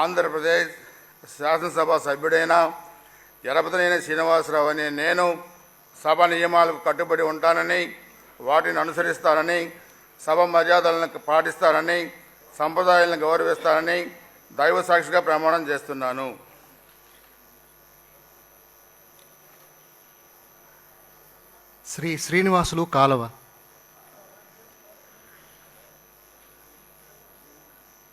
ఆంధ్రప్రదేశ్ శాసనసభ సభ్యుడైన ఎరపతనేని శ్రీనివాసరావు అనే నేను సభ నియమాలకు కట్టుబడి ఉంటానని వాటిని అనుసరిస్తానని సభ మర్యాదలను పాటిస్తానని సంప్రదాయాలను గౌరవిస్తానని దైవ సాక్షిగా ప్రమాణం చేస్తున్నాను. శ్రీ శ్రీనివాసులు కాలవ